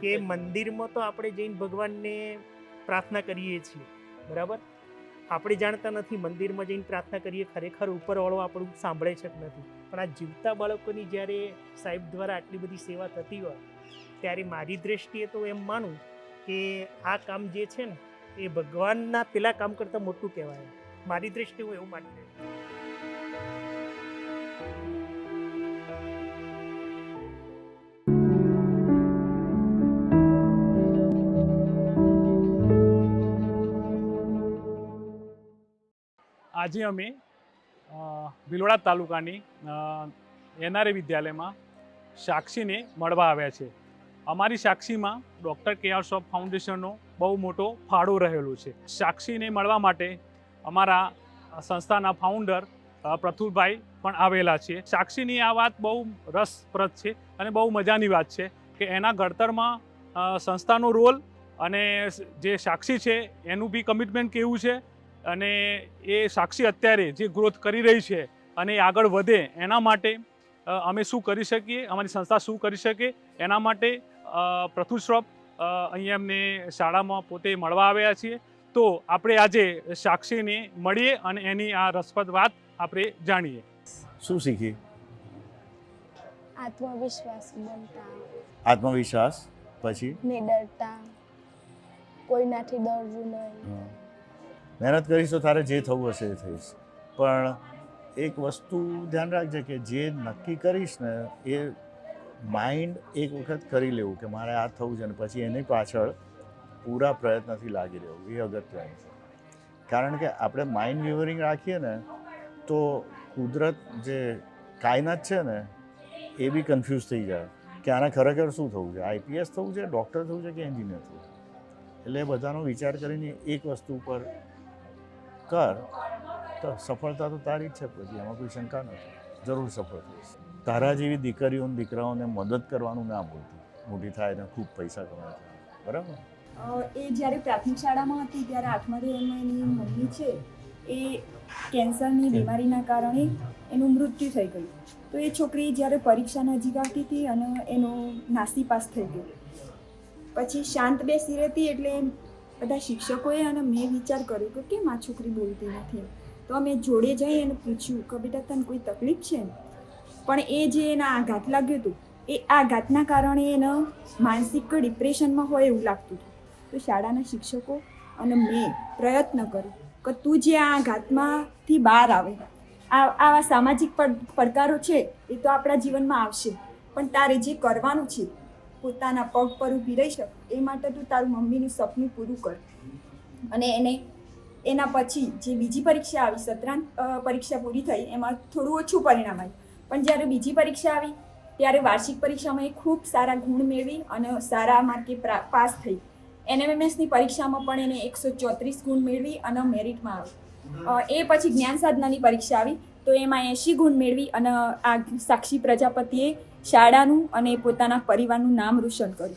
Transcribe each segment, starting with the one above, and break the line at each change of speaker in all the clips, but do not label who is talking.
કે મંદિરમાં તો આપણે જઈને ભગવાનને પ્રાર્થના કરીએ છીએ, બરાબર? આપણે જાણતા નથી મંદિરમાં જઈને પ્રાર્થના કરીએ, ખરેખર ઉપરવાળો આપણું સાંભળે છે કે નથી. પણ આ જીવતા બાળકોની જ્યારે સાહેબ દ્વારા આટલી બધી સેવા થતી હોય, ત્યારે મારી દ્રષ્ટિએ તો એમ માનું કે આ કામ જે છે ને, એ ભગવાનના પેલા કામ કરતાં મોટું કહેવાય. મારી દ્રષ્ટિએ હું એવું માની રહ્યો
આજે અમે ભિલોડા તાલુકાની એનઆરએ વિદ્યાલયમાં સાક્ષીને મળવા આવ્યા છે. અમારી સાક્ષીમાં ડૉક્ટર કે આર શોપ ફાઉન્ડેશનનો બહુ મોટો ફાળો રહેલો છે. સાક્ષીને મળવા માટે અમારા સંસ્થાના ફાઉન્ડર અ, પણ આવેલા છે. સાક્ષીની આ વાત બહુ રસપ્રદ છે અને બહુ મજાની વાત છે કે એના ઘડતરમાં સંસ્થાનો રોલ અને જે સાક્ષી છે એનું બી કમિટમેન્ટ કેવું છે અને એ સાક્ષી અત્યારે જે ગ્રોથ કરી રહી છે અને એ આગળ વધે એના માટે અમે શું કરી શકીએ? અમારી સંસ્થા શું કરી શકે? એના માટે પ્રથુલ અહીંયા અમને શાળામાં પોતે મળવા આવ્યા છીએ. તો આપણે આજે સાક્ષીને મળીએ અને એની આ રસપ્રદ વાત આપણે જાણીએ.
શું શીખી
આત્મવિશ્વાસ બનતા.
આત્મવિશ્વાસ પછી?
નિડરતા. કોઈનાથી ડરવું નહીં.
મહેનત કરીશ તો તારે જે થવું હશે એ થઈશ. પણ એક વસ્તુ ધ્યાન રાખજે કે જે નક્કી કરીશ ને એ માઇન્ડ એક વખત કરી લેવું કે મારે આ થવું છે ને પછી એની પાછળ પૂરા પ્રયત્નથી લાગી રહેવું. એ અગત્યનું છે. કારણ કે આપણે માઇન્ડ વિવરિંગ રાખીએ ને તો કુદરત જે કાયનાત છે ને એ બી કન્ફ્યુઝ થઈ જાય કે આને ખરેખર શું થવું છે? આઈપીએસ થવું છે ડૉક્ટર થવું છે કે એન્જિનિયર થવું છે? એટલે બધાનો વિચાર કરીને એક વસ્તુ પર કર તો સફળતા તો તારી જ છે પછી એમાં કોઈ શંકા નથી. જરૂર સફળ થઈશ. તારા જેવી દીકરીઓ દીકરાઓને મદદ કરવાનું ના ભૂલતી મોટી થાય ને ખૂબ પૈસા કમાય બરાબર?
એ જ્યારે પ્રાથમિક શાળામાં હતી ત્યારે આઠમા ધોરણમાં એની મમ્મી છે એ કેન્સરની બીમારીના કારણે એનું મૃત્યુ થઈ ગયું. તો એ છોકરી જ્યારે પરીક્ષા નજીક આવતી હતી અને એનો નાસી પાસ થઈ ગયો. પછી શાંત બેસી રહેતી એટલે બધા શિક્ષકોએ અને મેં વિચાર કર્યો કે કેમ આ છોકરી બોલતી નથી તો અમે જોડે જઈ અને પૂછ્યું, કે બેટા, તને કોઈ તકલીફ છે પણ એ જે એના આઘાત લાગ્યું હતું, એ આઘાતના કારણે એને માનસિક ડિપ્રેશનમાં હોય એવું લાગતું હતું. તો શાળાના શિક્ષકો અને મેં પ્રયત્ન કર્યો કે તું જે આ આઘાતમાંથી બહાર આવે, આ આવા સામાજિક પડ- પડકારો છે, એ તો આપણા જીવનમાં આવશે. પણ તારે જે કરવાનું છે પોતાના પગ પર ઊભી રહી શક, એ માટે તું તારું મમ્મીનું સપનું પૂરું કર. અને એને, એના પછી જે બીજી પરીક્ષા આવી, સત્રાંત પરીક્ષા પૂરી થઈ, એમાં થોડું ઓછું પરિણામ આવ્યું. પણ જ્યારે બીજી પરીક્ષા આવી, ત્યારે વાર્ષિક પરીક્ષામાં એ ખૂબ સારા ગુણ મેળવી અને સારા માર્કે પાસ થઈ. એનએમએમએસની પરીક્ષામાં પણ એને એકસો ચોત્રીસ ગુણ મેળવી અને મેરિટમાં આવી. એ પછી જ્ઞાન સાધનાની પરીક્ષા આવી. તો એમાં એંશી ગુણ મેળવી અને આ સાક્ષી પ્રજાપતિએ શાળાનું અને પોતાના પરિવારનું નામ રોશન કર્યું.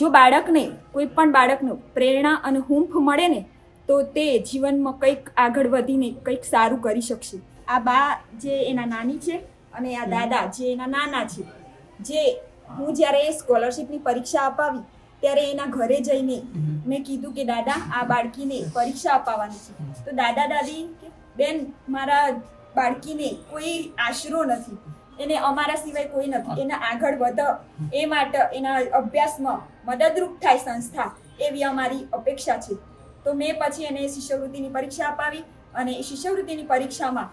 જો બાળકને કોઈ પણ બાળકને પ્રેરણા અને હુંફ મળે ને, તો તે જીવનમાં કંઈક આગળ વધીને કંઈક સારું કરી શકશે. આ બા જે એના નાની છે અને આ દાદા જે એના નાના છે, જે હું જ્યારે સ્કોલરશિપની પરીક્ષા અપાવી ત્યારે એના ઘરે જઈને મેં કીધું કે દાદા આ બાળકીને પરીક્ષા અપાવવાની છે. તો દાદા દાદી બેન મારા બાળકીને કોઈ આશરો નથી. એને અમારા સિવાય કોઈ નથી. એને આગળ વધ. એ માટે એના અભ્યાસમાં મદદરૂપ થાય સંસ્થા એવી અમારી અપેક્ષા છે. તો મેં પછી એને શિષ્યવૃત્તિની પરીક્ષા અપાવી અને એ શિષ્યવૃત્તિની પરીક્ષામાં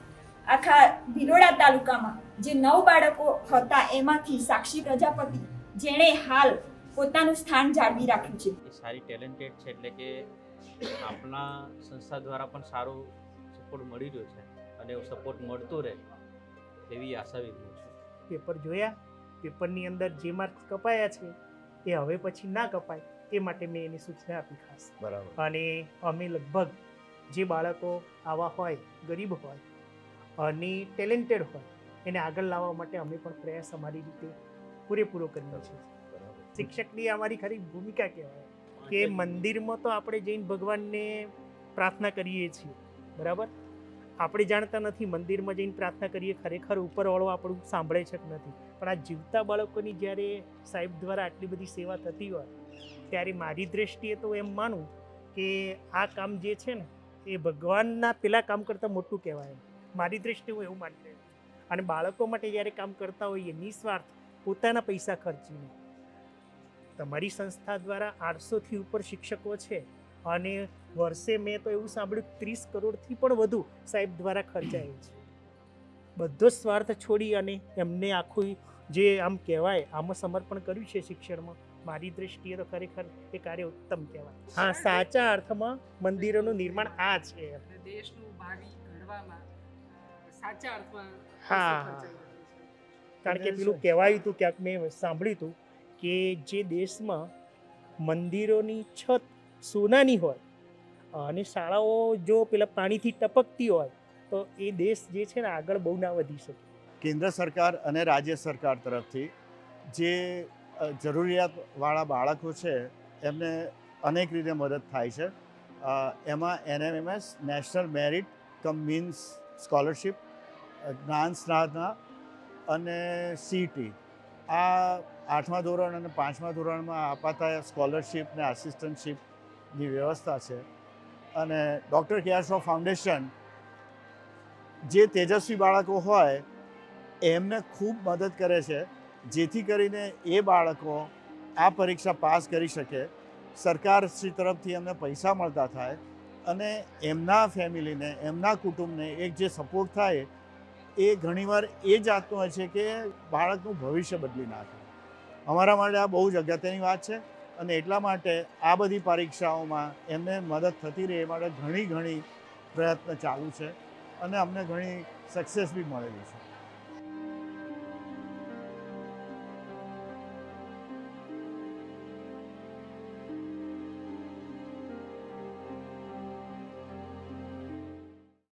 આખા ભિલોડા તાલુકામાં જે નવ બાળકો હતા એમાંથી સાક્ષી પ્રજાપતિ જેણે હાલ પોતાનું સ્થાન જાળવી રાખ્યું છે.
એ સારી ટેલેન્ટેડ છે એટલે કે આપણા સંસ્થા દ્વારા પણ સારો સપોર્ટ મળી રહ્યો છે અને એવો સપોર્ટ મળતો રહે એવી આશા વ્યક્ત છું.
પેપર જોયા પેપરની અંદર જે માર્ક્સ કપાયા છે એ હવે પછી ના કપાય એ માટે મેં એની સૂચના આપી ખાસ.
બરાબર.
અને અમે લગભગ જે બાળકો આવા હોય ગરીબ હોય અને ટેલેન્ટેડ હોય એને આગળ લાવવા માટે અમે પણ પ્રયાસ અમારી રીતે પૂરેપૂરો કર્યો છે
બરાબર
શિક્ષકની અમારી ખરી ભૂમિકા કહેવાય કે મંદિરમાં તો આપણે જઈને ભગવાનને પ્રાર્થના કરીએ છીએ બરાબર? આપણે જાણતા નથી મંદિરમાં જઈને પ્રાર્થના કરીએ ખરેખર ઉપરવાળો આપણું સાંભળે છે કે નથી. પણ આ જીવતા બાળકોની જ્યારે સાહેબ દ્વારા આટલી બધી સેવા થતી હોય ત્યારે મારી દૃષ્ટિએ તો એમ માનું કે આ કામ જે છે ને એ ભગવાનના પેલા કામ કરતાં મોટું કહેવાય મારી દૃષ્ટિએ હું એવું માની રહ્યો છું. અને બાળકો માટે જ્યારે કામ કરતા હોઈએ નિસ્વાર્થ પોતાના પૈસા ખર્ચીને તમારી સંસ્થા દ્વારા આઠસોથી ઉપર શિક્ષકો છે અને વર્ષે મેં તો એવું સાંભળ્યું ત્રીસ કરોડથી પણ વધુ સાહેબ દ્વારા ખર્ચાય છે. બધો સ્વાર્થ છોડી અને એમને આખું જે આમ કહેવાય આમાં સમર્પણ કર્યું છે શિક્ષણમાં મારી દૃષ્ટિએ તો ખરેખર એ કાર્ય ઉત્તમ કહેવાય. હા સાચા અર્થમાં મંદિરોનું નિર્માણ આ છે.
દેશનું ભાવિ ઘડવામાં સાચા અર્થમાં
હા. કારણ કે પેલું કહેવાયું હતું ક્યાંક મેં સાંભળ્યું હતું કે જે દેશમાં મંદિરોની છત સોનાની હોય અને શાળાઓ જો પેલા પાણીથી ટપકતી હોય, તો એ દેશ જે છે ને આગળ બહુ ના વધી શકે.
કેન્દ્ર સરકાર અને રાજ્ય સરકાર તરફથી જે જરૂરિયાતવાળા બાળકો છે, એમને અનેક રીતે મદદ થાય છે. એમાં NMMS, national merit cum means scholarship Gyan Sadhana અને સીટી. આ આઠમા ધોરણ અને પાંચમા ધોરણમાં અપાતા સ્કોલરશિપ ને આસિસ્ટન્ટશીપની વ્યવસ્થા છે. અને ડૉક્ટર કેઆર ફાઉન્ડેશન જે તેજસ્વી બાળકો હોય, એમને ખૂબ મદદ કરે છે, જેથી કરીને એ બાળકો આ પરીક્ષા પાસ કરી શકે. સરકારશ્રી તરફથી એમને પૈસા મળતા થાય અને એમના ફેમિલીને, એમના કુટુંબને એક જે સપોર્ટ થાય એ ઘણીવાર એ જાતનું હોય છે કે બાળકનું ભવિષ્ય બદલી નાખે. અમારા માટે આ બહુ જ અગત્યની વાત છે અને એટલા માટે આ બધી પરીક્ષાઓમાં એમને મદદ થતી રહે એ માટે ઘણી ઘણી પ્રયત્ન ચાલુ છે અને અમને ઘણી સક્સેસ બી મળેલી છે.